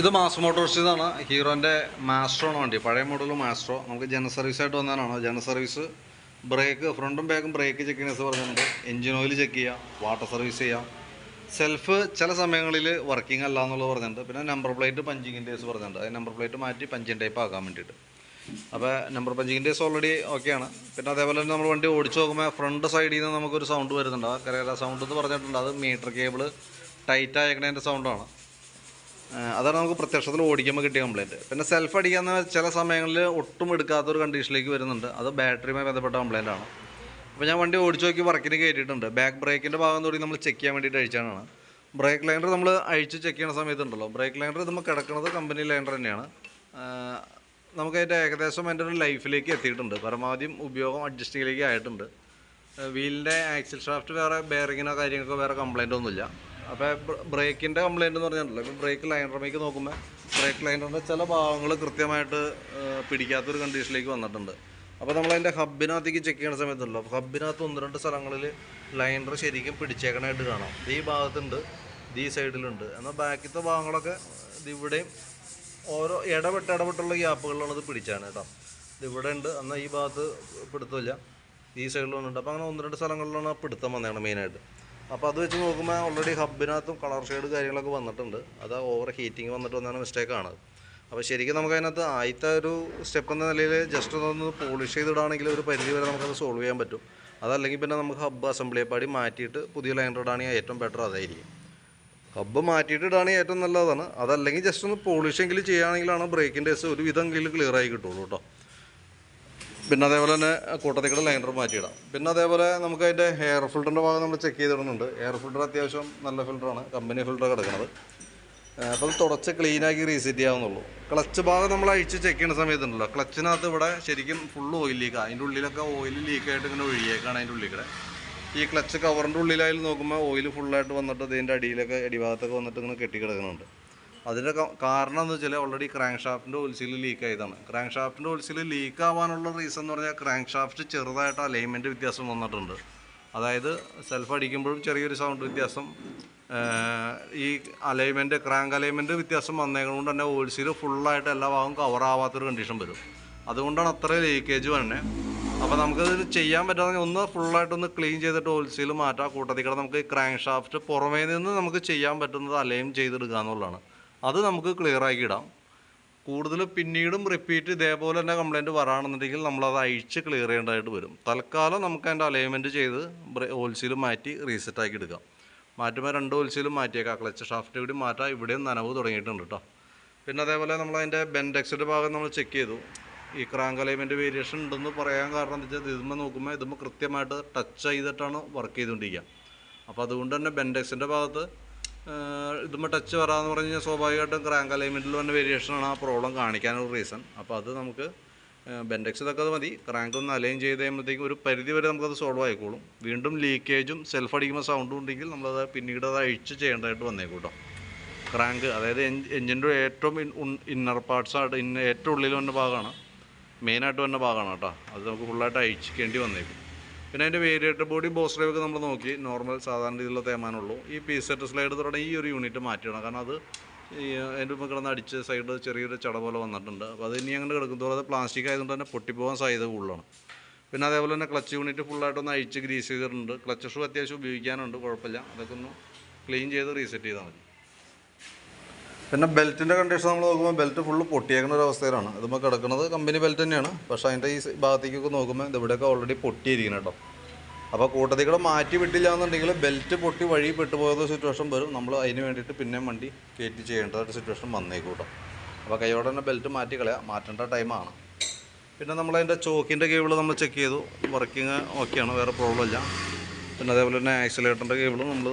ഇത് mass Motors ഇതാണ്. ഹീറോന്റെ Maestro ആണ് വണ്ടി. പഴയ മോഡൽ മാസ്ട്രോ നമുക്ക് ജന സർവീസ് ആയിട്ട് വന്നതാണ്. ജന സർവീസ് ബ്രേക്ക് ഫ്രണ്ടും ബാക്കും ബ്രേക്ക് ചെക്ക് ചെയ്യുന്ന പറഞ്ഞിട്ടുണ്ട്. എഞ്ചിൻ ഓയിൽ ചെക്ക് ചെയ്യാം വാട്ടർ സർവീസ് ചെയ്യാം. സെൽഫ് ചില സമയങ്ങളിൽ വർക്കിംഗ് അല്ല എന്നുള്ളത് പറഞ്ഞിട്ടുണ്ട്. പിന്നെ നമ്പർ പ്ലേറ്റ് പഞ്ചിങ്ങിന്റെ കേസ് പറഞ്ഞിട്ടുണ്ട്. അത് നമ്പർ പ്ലേറ്റ് മാറ്റി പഞ്ചിങ് ടൈപ്പ് ആക്കാൻ വേണ്ടിയിട്ട്. അപ്പോൾ നമ്പർ പഞ്ചിങ്ങിന്റെ കേസ് ഓൾറെഡി ഓക്കെയാണ് പിന്നെ അതേപോലെ തന്നെ നമ്മൾ വണ്ടി ഓടിച്ച് നോക്കുമ്പോൾ ഫ്രണ്ട് സൈഡിൽ നിന്ന് നമുക്കൊരു സൗണ്ട് വരുന്നുണ്ട്. കരകര സൗണ്ട് എന്ന് പറഞ്ഞിട്ടുണ്ട്. അത് മീറ്റർ കേബിൾ ടൈറ്റ് ആയക്കണതിന്റെ സൗണ്ടാണ് അതാണ് നമുക്ക് പ്രത്യക്ഷത്തിൽ ഓടിക്കുമ്പോൾ കിട്ടിയ കംപ്ലയിന്റ് പിന്നെ സെൽഫ് അടിക്കാന്ന് ചില സമയങ്ങളിൽ ഒട്ടും എടുക്കാത്തൊരു കണ്ടീഷനിലേക്ക് വരുന്നുണ്ട്. അത് ബാറ്ററിയുമായി ബന്ധപ്പെട്ട കംപ്ലയിന്റ് ആണ്. അപ്പോൾ ഞാൻ വണ്ടി ഓടിച്ചു നോക്കി വർക്കിന് കയറ്റിയിട്ടുണ്ട്. ബാക്ക് ബ്രേക്കിന്റെ ഭാഗം കൂടി നമ്മൾ ചെക്ക് ചെയ്യാൻ വേണ്ടിയിട്ട് അഴിച്ചാണ്. ബ്രേക്ക് ലൈനർ നമ്മൾ അഴിച്ച് ചെക്ക് ചെയ്യുന്ന സമയത്തുണ്ടല്ലോ. ബ്രേക്ക് ലൈനർ നമ്മൾ കിടക്കുന്നത് കമ്പനി ലൈനർ തന്നെയാണ്. നമുക്ക് അതിന്റെ ഏകദേശം അതിന്റെ ഒരു ലൈഫിലേക്ക് എത്തിയിട്ടുണ്ട്. പരമാവധി ഉപയോഗം അഡ്ജസ്റ്റിങ്ങിലേക്ക് ആയിട്ടുണ്ട്. വീലിന്റെ ആക്സിൽ ഷാഫ്റ്റ് വേറെ ബെയറിങ്ങിനോ കാര്യങ്ങൾക്കോ വേറെ കംപ്ലൈന്റ് ഒന്നുമില്ല. അപ്പോൾ ബ്രേക്കിന്റെ കംപ്ലൈന്റ് എന്ന് പറഞ്ഞിട്ടുണ്ടല്ലോ. ഇപ്പോൾ ബ്രേക്ക് ലൈനറിലേക്ക് നോക്കുമ്പോൾ ബ്രേക്ക് ലൈനറിന്റെ ചില ഭാഗങ്ങൾ കൃത്യമായിട്ട് പിടിക്കാത്ത പിടിക്കാത്തൊരു കണ്ടീഷനിലേക്ക് വന്നിട്ടുണ്ട്. അപ്പോൾ അതിന്റെ ഹബിനകത്തേക്ക് ചെക്ക് ചെയ്യുന്ന സമയത്തുണ്ടല്ലോ. ഹബിനകത്ത് ഒന്ന് രണ്ട് സ്ഥലങ്ങളിൽ ലൈനർ ശരിക്കും പിടിച്ചേക്കണായിട്ട് കാണാം. ഈ ഭാഗത്തുണ്ട് ഈ സൈഡിലുണ്ട് എന്നാൽ ബാക്കിലത്തെ ഭാഗങ്ങളൊക്കെ ഇവിടെയും ഓരോ ഇടപെട്ട് ഇടപെട്ടുള്ള ഗ്യാപ്പുകളിലാണ് ഇത് പിടിച്ചാണ് കേട്ടോ. ഇവിടെ ഉണ്ട് എന്നാൽ ഈ ഭാഗത്ത് പിടുത്തമില്ല. ഈ സൈഡിലുണ്ട് അപ്പോൾ അങ്ങനെ ഒന്ന് രണ്ട് സ്ഥലങ്ങളിലാണ് പിടുത്തം വന്നതാണ് മെയിനായിട്ട് അപ്പോൾ അത് വെച്ച് നോക്കുമ്പോൾ ഓൾറെഡി ഹബിനകത്തും കളർ ഷെയ്ഡ് കാര്യങ്ങളൊക്കെ വന്നിട്ടുണ്ട്. അത് ഓവർ ഹീറ്റിംഗ് വന്നിട്ട് വന്നാണ് മിസ്റ്റേക്കാണ് അപ്പോൾ ശരിക്കും നമുക്ക് അതിനകത്ത് ആദ്യത്തെ ഒരു സ്റ്റെപ്പ് എന്ന നിലയിൽ ജസ്റ്റ് ഒന്ന് പോളിഷ് ചെയ്തിടാണെങ്കിൽ ഒരു പരിധി വരെ നമുക്കത് സോൾവ് ചെയ്യാൻ പറ്റും. അതല്ലെങ്കിൽ പിന്നെ നമുക്ക് ഹബ്ബ് അസംബ്ലി പാടി മാറ്റിയിട്ട് പുതിയ ലൈനർ ഇടാണെങ്കിൽ ഏറ്റവും ബെറ്റർ അതായിരിക്കും. ഹബ്ബ് മാറ്റിയിട്ട് ഇടാണെങ്കിൽ ഏറ്റവും നല്ലതാണ്. അതല്ലെങ്കിൽ ജസ്റ്റ് ഒന്ന് പോളിഷ് എങ്കിലും ചെയ്യുകയാണെങ്കിലാണ് ബ്രേക്കിന്റെ കേസ് ഒരു വിധമെങ്കിലും ക്ലിയർ ആയി കിട്ടുള്ളൂ കേട്ടോ പിന്നെ അതേപോലെ തന്നെ കൂട്ടത്തിക്കടെ ലൈനർ മാറ്റിയിടാം. പിന്നെ അതേപോലെ നമുക്ക് അതിന്റെ എയർ ഫിൽറ്ററിന്റെ ഭാഗം നമ്മൾ ചെക്ക് ചെയ്തിടുന്നുണ്ട്. എയർ ഫിൽറ്റർ അത്യാവശ്യം നല്ല ഫിൽറ്ററാണ് കമ്പനി ഫിൽറ്റർ കിടക്കുന്നത് അപ്പോൾ തുടച്ച് ക്ലീനാക്കി റീസെറ്റ് ചെയ്യാവുന്നുള്ളൂ. ക്ലച്ച് ഭാഗം നമ്മൾ അഴിച്ച് ചെക്ക് ചെയ്യുന്ന സമയത്തുണ്ടല്ലോ ക്ലച്ചിനകത്ത് ഇവിടെ ശരിക്കും ഫുള്ള് ഓയിൽ ലീക്കാണ് അതിന്റെ ഉള്ളിലൊക്കെ ഓയിൽ ലീക്കായിട്ട് ഇങ്ങനെ ഒഴിയേക്കാണ് അതിന്റെ ഉള്ളിൽ കൂടെ. ഈ ക്ലച്ച് കവറിന്റെ ഉള്ളിലായാലും നോക്കുമ്പോൾ ഓയിൽ ഫുള്ളായിട്ട് വന്നിട്ട് ഇതിന്റെ അടിയിലൊക്കെ അടിഭാഗത്തൊക്കെ വന്നിട്ട് ഇങ്ങനെ കെട്ടിക്കിടക്കുന്നുണ്ട് അതിന്റെ കാരണം എന്ന് വെച്ചാൽ ഓൾറെഡി ക്രാങ്ക് ഷാഫ്റ്റിന്റെ ഒലിച്ചിൽ ലീക്ക് ആയതാണ്. ക്രാങ്ക് ഷാഫ്റ്റിന്റെ ഒലിച്ചിൽ ലീക്ക് ആവാനുള്ള റീസൺ എന്ന് പറഞ്ഞാൽ ക്രാങ്ക് ഷാഫ്റ്റ് ചെറുതായിട്ട് അലൈൻമെന്റ് വ്യത്യാസം വന്നിട്ടുണ്ട്. അതായത് സെൽഫ് അടിക്കുമ്പോഴും ചെറിയൊരു സൗണ്ട് വ്യത്യാസം ഈ അലൈൻമെന്റ് ക്രാങ്ക് അലൈൻമെന്റ് വ്യത്യാസം വന്നേക്കൊണ്ട് തന്നെ ഓൽസീൽ ഫുള്ളായിട്ട് എല്ലാ ഭാഗവും കവർ ആവാത്തൊരു കണ്ടീഷൻ വരും. അതുകൊണ്ടാണ് അത്ര ലീക്കേജ് തന്നെ അപ്പോൾ നമുക്കത് ചെയ്യാൻ പറ്റാതെ ഒന്ന് ഫുള്ളായിട്ടൊന്ന് ക്ലീൻ ചെയ്തിട്ട് ഓൽസീൽ മാറ്റാം. കൂട്ടത്തിൽ കൂടെ നമുക്ക് ക്രാങ്ക് ഷാഫ്റ്റ് പുറമേ നിന്ന് നമുക്ക് ചെയ്യാൻ പറ്റുന്നത് അലൈൻ ചെയ്തെടുക്കുക എന്നുള്ളതാണ് അത് നമുക്ക് ക്ലിയർ ആക്കി ഇടാം. കൂടുതൽ പിന്നീടും റിപ്പീറ്റ് ഇതേപോലെ തന്നെ കംപ്ലൈന്റ് വരാണെന്നുണ്ടെങ്കിൽ നമ്മളത് അഴിച്ച് ക്ലിയർ ചെയ്യേണ്ടതായിട്ട് വരും. തൽക്കാലം നമുക്ക് അതിന്റെ അലൈൻമെന്റ് ചെയ്ത് ഹോൾസെയിൽ മാറ്റി റീസെറ്റ് ആക്കി എടുക്കാം. മാറ്റുമ്പോൾ രണ്ട് ഹോൾസെയിലും മാറ്റിയേക്കാം. ക്ലച്ച് ഷാഫ്റ്റ് കൂടി മാറ്റാം. ഇവിടെയും നനവ് തുടങ്ങിയിട്ടുണ്ട് കേട്ടോ പിന്നെ അതേപോലെ നമ്മൾ അതിന്റെ ബെൻഡെക്സിന്റെ ഭാഗം നമ്മൾ ചെക്ക് ചെയ്തു. ഈ ക്രാങ്ക് അലൈൻമെന്റ് വേരിയേഷൻ ഉണ്ടെന്ന് പറയാൻ കാരണം എന്താ വെച്ചാൽ ഇതുമ്പോൾ നോക്കുമ്പോൾ ഇതുമ്പോൾ കൃത്യമായിട്ട് ടച്ച് ചെയ്തിട്ടാണ് വർക്ക് ചെയ്തുകൊണ്ടിരിക്കുക അപ്പോൾ അതുകൊണ്ട് തന്നെ ബെൻഡെക്സിന്റെ ഭാഗത്ത് ഇതുമ്പോൾ ടച്ച് വരാമെന്ന് പറഞ്ഞു കഴിഞ്ഞാൽ സ്വാഭാവികമായിട്ടും ക്രാങ്ക് അലൈൻമെന്റിൽ വന്ന വേരിയേഷനാണ് ആ പ്രോബ്ലം കാണിക്കാനൊരു റീസൺ അപ്പോൾ അത് നമുക്ക് ബെൻഡെക്സ് ഇതൊക്കെ അത് മതി. ക്രാങ്ക് ഒന്ന് അലൈൻ ചെയ്ത് കഴിയുമ്പോഴത്തേക്കും ഒരു പരിധി വരെ നമുക്കത് സോൾവ് ആയിക്കോളും. വീണ്ടും ലീക്കേജും സെൽഫ് അടിക്കുന്ന സൗണ്ടും ഉണ്ടെങ്കിൽ നമ്മളത് പിന്നീട് അത് അഴിച്ച് ചെയ്യേണ്ടതായിട്ട് വന്നേക്കൂട്ടോ. കേട്ടോ ക്രാങ്ക് അതായത് എഞ്ചിന്റെ ഏറ്റവും ഇന്നർ പാർട്സ് ആയിട്ട് ഇന്ന ഏറ്റവും ഉള്ളിൽ വന്ന ഭാഗമാണ്. മെയിനായിട്ട് വന്ന ഭാഗമാണ് കേട്ടോ. അത് നമുക്ക് ഫുള്ളായിട്ട് അഴിച്ചിക്കേണ്ടി വന്നേക്കും. പിന്നെ അതിന്റെ വേരിയേറ്റർ ബോഡി ബോസ് ഡ്രൈവ് ഒക്കെ നമ്മൾ നോക്കി. നോർമൽ സാധാരണ രീതിയിലുള്ള തേമാനുള്ളൂ ഈ പി സെറ്റ് സ്ലൈഡ് തുടങ്ങി ഈ ഒരു യൂണിറ്റ് മാറ്റിയിടണം. കാരണം അത് അതിന്റെ മുമ്പ് കിടന്ന് അടിച്ച് സൈഡ് ചെറിയൊരു ചട പോലെ വന്നിട്ടുണ്ട്. അപ്പോൾ അത് ഇനി അങ്ങനെ കിടക്കും. അത് പ്ലാസ്റ്റിക് ആയതുകൊണ്ട് തന്നെ പൊട്ടിപ്പോകാൻ സാധ്യത കൂടുതലാണ്. പിന്നെ അതേപോലെ തന്നെ ക്ലച്ച് യൂണിറ്റ് ഫുള്ളായിട്ടൊന്ന് അഴിച്ച് ഗ്രീസ് ചെയ്തിട്ടുണ്ട്. ക്ലച്ച് ഷൂ അത്യാവശ്യം ഉപയോഗിക്കാനുണ്ട്. കുഴപ്പമില്ല. അതൊക്കെ ഒന്ന് ക്ലീൻ ചെയ്ത് റീസെറ്റ് ചെയ്താൽ മതി. പിന്നെ ബെൽറ്റിന്റെ കണ്ടീഷൻ നമ്മൾ നോക്കുമ്പോൾ ബെൽറ്റ് ഫുള്ള് പൊട്ടിയേക്കുന്ന ഒരു അവസ്ഥയിലാണ്. ഇതുമ്പോൾ കിടക്കുന്നത് കമ്പനി ബെൽറ്റ് തന്നെയാണ്. പക്ഷേ അതിന്റെ ഈ ഭാഗത്തേക്കൊക്കെ നോക്കുമ്പോൾ ഇവിടെയൊക്കെ ഓൾറെഡി പൊട്ടിയിരിക്കണം കേട്ടോ അപ്പോൾ കൂട്ടത്തിൽ കൂടെ മാറ്റി വിട്ടില്ല എന്നുണ്ടെങ്കിൽ ബെൽറ്റ് പൊട്ടി വഴി പെട്ടുപോകുന്ന സിറ്റുവേഷൻ വരും. നമ്മൾ അതിന് വേണ്ടിയിട്ട് പിന്നെ വണ്ടി കയറ്റി ഒരു സിറ്റുവേഷൻ വന്നേക്കും കേട്ടോ അപ്പോൾ കൈയോടെ തന്നെ ബെൽറ്റ് മാറ്റി കളയാം. മാറ്റേണ്ട ടൈമാണ് പിന്നെ നമ്മളതിന്റെ ചോക്കിന്റെ കേബിൾ നമ്മൾ ചെക്ക് ചെയ്തു. വർക്കിംഗ് ഓക്കെയാണ് വേറെ പ്രോബ്ലം ഇല്ല. പിന്നെ അതേപോലെ തന്നെ ആക്സിലേറ്ററിന്റെ കേബിളും നമ്മൾ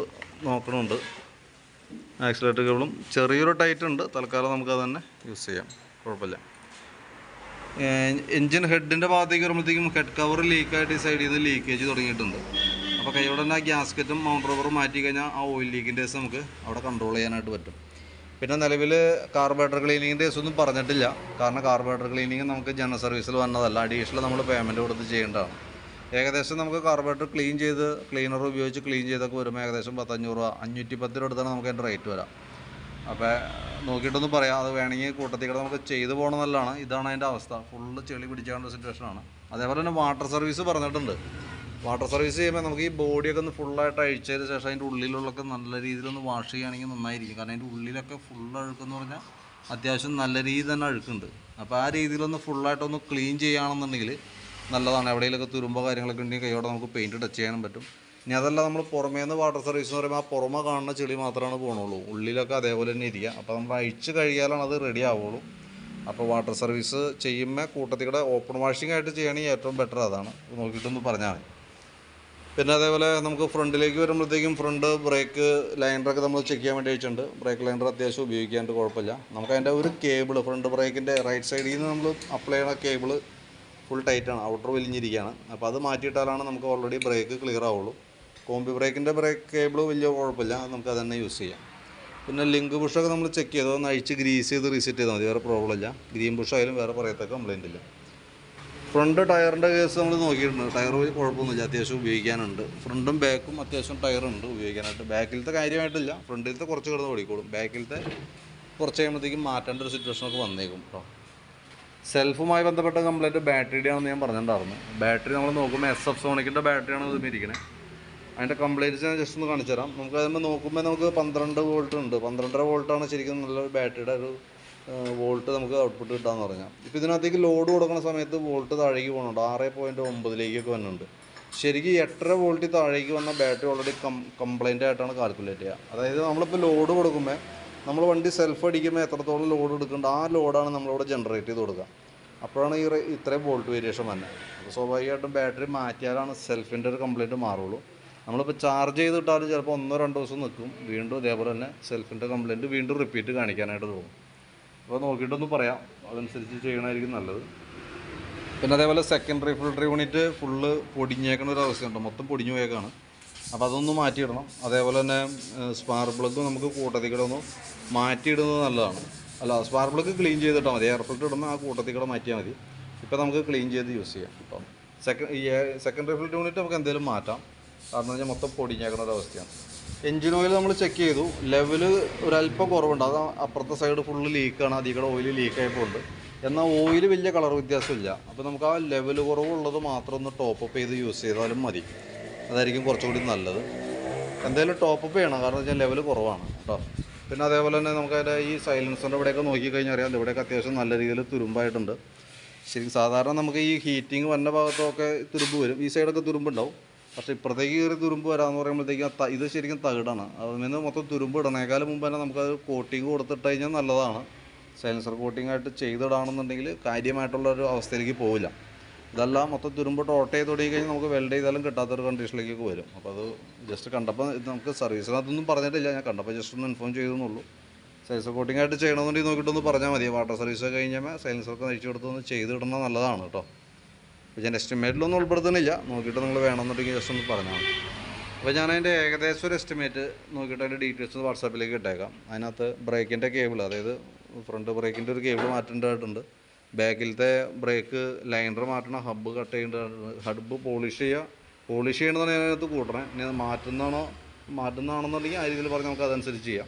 നോക്കണുണ്ട്. ആക്സിലേറ്റർ കേബിളും. ചെറിയൊരു ടൈറ്റ് ഉണ്ട്. തൽക്കാലം നമുക്കത് തന്നെ യൂസ് ചെയ്യാം. കുഴപ്പമില്ല. എൻജിൻ ഹെഡിന്റെ ഭാഗത്തേക്ക് വരുമ്പോഴത്തേക്കും ഹെഡ് കവർ ലീക്കായിട്ട് ഈ സൈഡിൽ നിന്ന് ലീക്കേജ് തുടങ്ങിയിട്ടുണ്ട്. അപ്പോൾ കൈയോടെ തന്നെ ആ ഗ്യാസ്കറ്റും മൗണ്ട് റബ്ബറും മാറ്റി കഴിഞ്ഞാൽ ആ ഓയിൽ ലീക്കിന്റെ കേസ് നമുക്ക് അവിടെ കൺട്രോൾ ചെയ്യാനായിട്ട് പറ്റും. പിന്നെ നിലവിൽ കാർബറേറ്റർ ക്ലീനിങ്ങിന്റെ കേസ് ഒന്നും പറഞ്ഞിട്ടില്ല. കാരണം കാർബറേറ്റർ ക്ലീനിങ് നമുക്ക് ജനറൽ സർവീസിൽ വന്നതല്ല. അഡീഷണൽ നമ്മൾ പേയ്മെന്റ് കൊടുത്ത് ചെയ്യേണ്ടതാണ്. ഏകദേശം നമുക്ക് കാർബറേറ്റർ ക്ലീൻ ചെയ്ത് ക്ലീനർ ഉപയോഗിച്ച് ക്ലീൻ ചെയ്തൊക്കെ വരുമ്പോൾ ഏകദേശം പത്തഞ്ഞൂറ് രൂപ അഞ്ഞൂറ്റി പത്ത് രൂപ എടുത്താണ് നമുക്ക് അതിന്റെ റേറ്റ് വരാം. അപ്പോൾ നോക്കിയിട്ടൊന്ന് പറയാം അത് വേണമെങ്കിൽ കൂട്ടത്തിൽ കൂടെ നമുക്ക് ചെയ്തു പോകണം നല്ലതാണ് ഇതാണ് അതിന്റെ അവസ്ഥ. ഫുള്ള് ചെളി പിടിച്ചാണ്ട സിറ്റുവേഷനാണ് അതേപോലെ തന്നെ വാട്ടർ സർവീസ് പറഞ്ഞിട്ടുണ്ട്. വാട്ടർ സർവീസ് ചെയ്യുമ്പോൾ നമുക്ക് ഈ ബോഡിയൊക്കെ ഒന്ന് ഫുള്ളായിട്ട് അഴിച്ചതിന് ശേഷം അതിന്റെ ഉള്ളിലുള്ളൊക്കെ നല്ല രീതിയിലൊന്ന് വാഷ് ചെയ്യുകയാണെങ്കിൽ നന്നായിരിക്കും. കാരണം അതിന്റെ ഉള്ളിലൊക്കെ ഫുൾ അഴുക്കെന്ന് പറഞ്ഞാൽ അത്യാവശ്യം നല്ല രീതിയിൽ തന്നെ അഴുക്കുണ്ട്. അപ്പോൾ ആ രീതിയിലൊന്ന് ഫുള്ളായിട്ടൊന്ന് ക്ലീൻ ചെയ്യുകയാണെന്നുണ്ടെങ്കിൽ നല്ലതാണ്. എവിടെയെങ്കിലുമൊക്കെ തുരുമ്പോ കാര്യങ്ങളൊക്കെ ഉണ്ടെങ്കിൽ കൈയോടെ നമുക്ക് പെയിന്റ് ടച്ച് ചെയ്യാനും പറ്റും. ഇനി അതല്ല നമ്മൾ പുറമേ നിന്ന് വാട്ടർ സർവീസ് എന്ന് പറയുമ്പോൾ ആ പുറമെ കാണുന്ന ചെളി മാത്രമാണ് പോകണുള്ളൂ ഉള്ളിലൊക്കെ അതേപോലെ തന്നെ ഇരിക്കുക അപ്പോൾ നമ്മൾ അഴിച്ച് കഴിയാലാണ് അത് റെഡി ആവുള്ളൂ. അപ്പോൾ വാട്ടർ സർവീസ് ചെയ്യുമ്പോൾ കൂട്ടത്തിൽ കൂടെ ഓപ്പൺ വാഷിംഗ് ആയിട്ട് ചെയ്യുകയാണെങ്കിൽ ഏറ്റവും ബെറ്റർ അതാണ്. നോക്കിയിട്ടൊന്ന് പറഞ്ഞാൽ മതി. പിന്നെ അതേപോലെ നമുക്ക് ഫ്രണ്ടിലേക്ക് വരുമ്പോഴത്തേക്കും ഫ്രണ്ട് ബ്രേക്ക് ലൈനറൊക്കെ നമ്മൾ ചെക്ക് ചെയ്യാൻ വേണ്ടി വെച്ചിട്ടുണ്ട്. ബ്രേക്ക് ലൈനർ അത്യാവശ്യം ഉപയോഗിക്കാണ്ട് കുഴപ്പമില്ല. നമുക്ക് അതിന്റെ ഒരു കേബിൾ ഫ്രണ്ട് ബ്രേക്കിന്റെ റൈറ്റ് സൈഡിൽ നിന്ന് നമ്മൾ അപ്ലൈ ചെയ്യുന്ന കേബിൾ ഫുൾ ടൈറ്റാണ് ഔട്ടർ വലിഞ്ഞിരിക്കുകയാണ് അപ്പോൾ അത് മാറ്റിയിട്ടാലാണ് നമുക്ക് ഓൾറെഡി ബ്രേക്ക് ക്ലിയർ ആവുള്ളൂ. കോമ്പി ബ്രേക്കിന്റെ ബ്രേക്ക് കേബിൾ വലിയ കുഴപ്പമില്ല. നമുക്ക് അത് തന്നെ യൂസ് ചെയ്യാം. പിന്നെ ലിങ്ക് ബുഷൊക്കെ നമ്മൾ ചെക്ക് ചെയ്തു. ഒന്ന് അഴിച്ച് ഗ്രീസ് ചെയ്ത് റീസെറ്റ് ചെയ്താൽ മതി. വേറെ പ്രോബ്ലം ഇല്ല. ഗ്രീൻ ബുഷ് ആയാലും വേറെ പറയത്തക്ക കംപ്ലൈന്റ് ഇല്ല. ഫ്രണ്ട് ടയറിന്റെ കേസ് നമ്മൾ നോക്കിയിട്ടുണ്ട്. ടയർ വലിയ കുഴപ്പമൊന്നുമില്ല. അത്യാവശ്യം ഉപയോഗിക്കാനുണ്ട്. ഫ്രണ്ടും ബാക്കും അത്യാവശ്യം ടയറുണ്ട് ഉപയോഗിക്കാനായിട്ട്. ബാക്കിലത്തെ കാര്യമായിട്ടില്ല. ഫ്രണ്ടിലത്തെ കുറച്ച് കിടന്ന് ഓടിക്കോളും. ബാക്കിലത്തെ കുറച്ച് കഴിയുമ്പോഴത്തേക്കും മാറ്റേണ്ട ഒരു സിറ്റുവേഷനൊക്കെ വന്നേക്കും കേട്ടോ സെൽഫുമായി ബന്ധപ്പെട്ട കംപ്ലൈന്റ് ബാറ്ററിയുടെ ആണെന്ന് ഞാൻ പറഞ്ഞിട്ടുണ്ടായിരുന്നു. ബാറ്ററി നമ്മൾ നോക്കുമ്പോൾ എസ് എഫ് സോണിക്കിന്റെ ബാറ്ററിയാണ് ഇത് ഇരിക്കണേ. അതിന്റെ കംപ്ലൈന്റ്സ് ഞാൻ ജസ്റ്റ് ഒന്ന് കാണിച്ചു തരാം. നമുക്ക് അതിന് നോക്കുമ്പോൾ നമുക്ക് പന്ത്രണ്ട് വോൾട്ട് ഉണ്ട്. പന്ത്രണ്ടര വോൾട്ടാണ് ശരിക്കും നല്ല ബാറ്ററിയുടെ ഒരു വോൾട്ട് നമുക്ക് ഔട്ട്പുട്ട് കിട്ടാന്ന് പറഞ്ഞാൽ ഇപ്പോൾ ഇതിനകത്തേക്ക് ലോഡ് കൊടുക്കുന്ന സമയത്ത് വോൾട്ട് താഴേക്ക് പോകുന്നുണ്ട് ആറ് പോയിന്റ് ഒമ്പതിലേക്കൊക്കെ വരുന്നുണ്ട് ശരിക്കും എട്ടര വോൾട്ടിൽ താഴേക്ക് വന്ന ബാറ്ററി ഓൾറെഡി കം കംപ്ലൈന്റ് ആയിട്ടാണ് കാൽക്കുലേറ്റ് ചെയ്യുക. അതായത് നമ്മളിപ്പോൾ ലോഡ് കൊടുക്കുമ്പോൾ നമ്മൾ വണ്ടി സെൽഫ് അടിക്കുമ്പോൾ എത്രത്തോളം ലോഡ് എടുക്കേണ്ട ആ ലോഡാണ് നമ്മളിവിടെ ജനറേറ്റ് ചെയ്ത് കൊടുക്കുക. അപ്പോഴാണ് ഈ ഇത്രയും വോൾട്ട് വേരിയേഷൻ വന്നത് അപ്പോൾ സ്വാഭാവികമായിട്ടും ബാറ്ററി മാറ്റിയാലാണ് സെൽഫിന്റെ ഒരു കംപ്ലൈന്റ് മാറുള്ളൂ. നമ്മളിപ്പോൾ ചാർജ് ചെയ്തിട്ടാലും ചിലപ്പോൾ ഒന്നോ രണ്ടോ ദിവസം നിൽക്കും വീണ്ടും ഇതേപോലെ തന്നെ സെൽഫിന്റെ കംപ്ലൈന്റ് വീണ്ടും റിപ്പീറ്റ് കാണിക്കാനായിട്ട് തോന്നും അപ്പോൾ നോക്കിയിട്ടൊന്ന് പറയാം. അതനുസരിച്ച് ചെയ്യണമായിരിക്കും നല്ലത്. പിന്നെ അതേപോലെ സെക്കൻഡറി ഫിൽട്ടർ യൂണിറ്റ് ഫുള്ള് പൊടിഞ്ഞേക്കണ ഒരു അവസ്ഥയുണ്ട്. മൊത്തം പൊടിഞ്ഞു പോയേക്കാണ്. അപ്പോൾ അതൊന്ന് മാറ്റിയിടണം. അതേപോലെ തന്നെ സ്പാർ പ്ലഗ് നമുക്ക് കൂട്ടത്തിൽ മാറ്റിയിടുന്നത് നല്ലതാണ്. അല്ല സ്പാർക്ക് പ്ലഗ് ക്ലീൻ ചെയ്തിട്ടാൽ മതി. എയർ ഫിൽറ്റർ ഇടുന്ന ആ കൂട്ടത്തിൽ കൂടെ മാറ്റിയാൽ മതി. ഇപ്പോൾ നമുക്ക് ക്ലീൻ ചെയ്ത് യൂസ് ചെയ്യാം. കേട്ടോ സെക്കൻഡ് ഈ സെക്കൻഡറി ഫിൽറ്റർ യൂണിറ്റ് നമുക്ക് എന്തെങ്കിലും മാറ്റാം. കാരണം വെച്ചാൽ മൊത്തം പൊടിഞ്ഞേക്കണ ഒരു അവസ്ഥയാണ്. എഞ്ചിൻ ഓയിൽ നമ്മൾ ചെക്ക് ചെയ്തു. ലെവൽ ഒരല്പം കുറവുണ്ട്. അത് അപ്പുറത്തെ സൈഡ് ഫുള്ള് ലീക്കാണ് അതിൽ കൂടെ ഓയിൽ ലീക്കായി ഉണ്ട് എന്നാൽ ഓയിൽ വലിയ കളർ വ്യത്യാസമില്ല. അപ്പോൾ നമുക്ക് ആ ലെവൽ കുറവുള്ളത് മാത്രം ഒന്ന് ടോപ്പ് അപ്പ് ചെയ്ത് യൂസ് ചെയ്താലും മതി. അതായിരിക്കും കുറച്ചുകൂടി നല്ലത്. എന്തായാലും ടോപ്പ് അപ്പ് ചെയ്യണം. കാരണം വെച്ചാൽ ലെവൽ കുറവാണ് കേട്ടോ പിന്നെ അതേപോലെ തന്നെ നമുക്ക് അതിന്റെ ഈ സൈലൻസറിന്റെ ഇവിടെയൊക്കെ നോക്കിക്കഴിഞ്ഞാൽ അറിയാം. ഇവിടെയൊക്കെ അത്യാവശ്യം നല്ല രീതിയിൽ തുരുമ്പായിട്ടുണ്ട്. ശരിക്കും സാധാരണ നമുക്ക് ഈ ഹീറ്റിംഗ് വന്ന ഭാഗത്തൊക്കെ തുരുമ്പ് വരും. ഈ സൈഡൊക്കെ തുരുമ്പുണ്ടാവും. പക്ഷേ ഇപ്പുറത്തേക്ക് കയറി തുരുമ്പ് വരാമെന്ന് പറയുമ്പോഴത്തേക്കും ഇത് ശരിക്കും തകിടാണ്. അതിൽ നിന്ന് മൊത്തം തുരുമ്പ് ഇടണേക്കാളും മുമ്പ് തന്നെ നമുക്കത് കോട്ടിങ് കൊടുത്തിട്ട് കഴിഞ്ഞാൽ നല്ലതാണ്. സൈലൻസർ കോട്ടിംഗ് ആയിട്ട് ചെയ്തിടാണെന്നുണ്ടെങ്കിൽ കാര്യമായിട്ടുള്ളൊരു അവസ്ഥയിലേക്ക് പോവില്ല. ഇതല്ല മൊത്തം തുരുമ്പ് ടോട്ട് ചെയ്ത് തുടങ്ങി കഴിഞ്ഞാൽ നമുക്ക് വെൽഡ് ചെയ്താലും കിട്ടാത്തൊരു കണ്ടീഷനിലേക്ക് വരും. അപ്പോൾ അത് ജസ്റ്റ് കണ്ടപ്പോൾ ഇത് നമുക്ക് സർവീസിനകത്തൊന്നും പറഞ്ഞിട്ടില്ല. ഞാൻ കണ്ടപ്പോൾ ജസ്റ്റ് ഒന്ന് ഇൻഫോം ചെയ്തെന്നുള്ളൂ. സൈസ് കോട്ടിംഗ് ആയിട്ട് ചെയ്യണമെന്നുണ്ടെങ്കിൽ നോക്കിയിട്ടൊന്ന് പറഞ്ഞാൽ മതി. വാട്ടർ സർവീസ് കഴിഞ്ഞാൽ സൈലൻസറൊക്കെ നയിച്ചു കൊടുത്തൊന്ന് ചെയ്തിടുന്നത് നല്ലതാണ് കേട്ടോ. അപ്പോൾ ഞാൻ എസ്റ്റിമേറ്റിലൊന്നും ഉൾപ്പെടുത്തുന്നില്ല. നോക്കിയിട്ട് നിങ്ങൾ വേണമെന്നുണ്ടെങ്കിൽ ജസ്റ്റ് ഒന്ന് പറഞ്ഞാൽ മതി. അപ്പോൾ ഞാൻ അതിന്റെ ഏകദേശം ഒരു എസ്റ്റിമേറ്റ് നോക്കിയിട്ട് അതിന്റെ ഡീറ്റെയിൽസ് വാട്സാപ്പിലേക്ക് ഇട്ടേക്കാം. അതിനകത്ത് ബ്രേക്കിന്റെ കേബിൾ അതായത് ഫ്രണ്ട് ബ്രേക്കിന്റെ ഒരു കേബിൾ മാറ്റേണ്ടതായിട്ടുണ്ട്. ബാക്കിലത്തെ ബ്രേക്ക് ലൈനർ മാറ്റണം ഹബ്ബ് കട്ട് ചെയ്യേണ്ടതാണ് ഹബ്ബ് പോളിഷ് ചെയ്യുക. പോളിഷ് ചെയ്യണമെന്നാണ് ഞാൻ അതിനകത്ത് കൂട്ടണേ. ഇനി അത് മാറ്റുന്നതാണോ മാറ്റുന്നതാണെന്നുണ്ടെങ്കിൽ ആ രീതിയിൽ പറഞ്ഞ് നമുക്ക് അതനുസരിച്ച് ചെയ്യാം.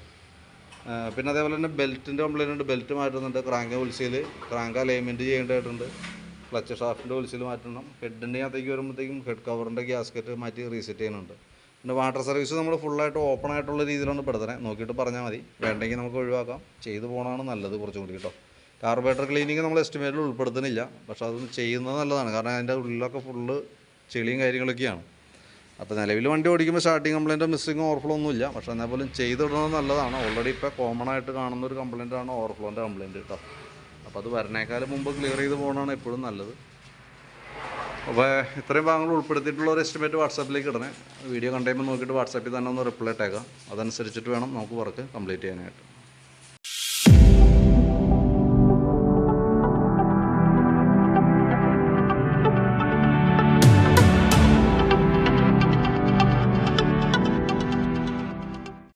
പിന്നെ അതേപോലെ തന്നെ ബെൽറ്റിന്റെ കംപ്ലൈന്റ് ഉണ്ട്. ബെൽറ്റ് മാറ്റുന്നുണ്ട്. ക്രാങ്ക് ഉത്സയിൽ ക്രാങ്ക് അലൈൻമെന്റ് ചെയ്യേണ്ടതായിട്ടുണ്ട്. ക്ലച്ച് ഷാഫ്റ്റിന്റെ ഉത്സയിൽ മാറ്റണം. ഹെഡിന്റെ അകത്തേക്ക് വരുമ്പോഴത്തേക്കും ഹെഡ് കവറിന്റെ ഗ്യാസ്കറ്റ് മാറ്റി റീസെറ്റ് ചെയ്യുന്നുണ്ട്. പിന്നെ വാട്ടർ സർവീസ് നമ്മൾ ഫുള്ളായിട്ട് ഓപ്പൺ ആയിട്ടുള്ള രീതിയിലാണ് പെടുത്തണേ നോക്കിയിട്ട് പറഞ്ഞാൽ മതി. വേണ്ടെങ്കിൽ നമുക്ക് ഒഴിവാക്കാം. ചെയ്തു പോകണമാണ് നല്ലത് കുറച്ചും കൂടി കേട്ടോ. കാർബേറ്റർ ക്ലീനിങ് നമ്മൾ എസ്റ്റിമേറ്റിൽ ഉൾപ്പെടുത്തുന്നില്ല. പക്ഷേ അതൊന്നും ചെയ്യുന്നത് നല്ലതാണ്. കാരണം അതിന്റെ ഉള്ളിലൊക്കെ ഫുള്ള് ചെളിയും കാര്യങ്ങളൊക്കെയാണ്. അപ്പോൾ നിലവിൽ വണ്ടി ഓടിക്കുമ്പോൾ സ്റ്റാർട്ടിങ് കംപ്ലൈന്റ് മിസ്സിങ് ഓവർഫ്ലോ ഒന്നുമില്ല. പക്ഷേ എന്നാൽ പോലും ചെയ്തിടുന്നത് നല്ലതാണ്. ഓൾറെഡി ഇപ്പോൾ കോമൺ ആയിട്ട് കാണുന്ന ഒരു കംപ്ലൈന്റ് ആണ് ഓവർഫ്ലോന്റെ കംപ്ലൈന്റ് കേട്ടോ അപ്പോൾ അത് വരണേക്കാൾ മുമ്പ് ക്ലിയർ ചെയ്ത് പോകുന്നതാണ് എപ്പോഴും നല്ലത്. അപ്പോൾ ഇത്രയും ഭാഗങ്ങൾ ഉൾപ്പെടുത്തിയിട്ടുള്ള ഒരു എസ്റ്റിമേറ്റ് വാട്സാപ്പിലേക്ക് ഇടണേ. വീഡിയോ കണ്ടുമ്പോൾ നോക്കിയിട്ട് വാട്സാപ്പിൽ തന്നെ ഒന്ന് റിപ്ലൈ ഇട്ടേക്കാം. അതനുസരിച്ചിട്ട് വേണം നമുക്ക് വർക്ക് കംപ്ലീറ്റ് ചെയ്യാനായിട്ട്.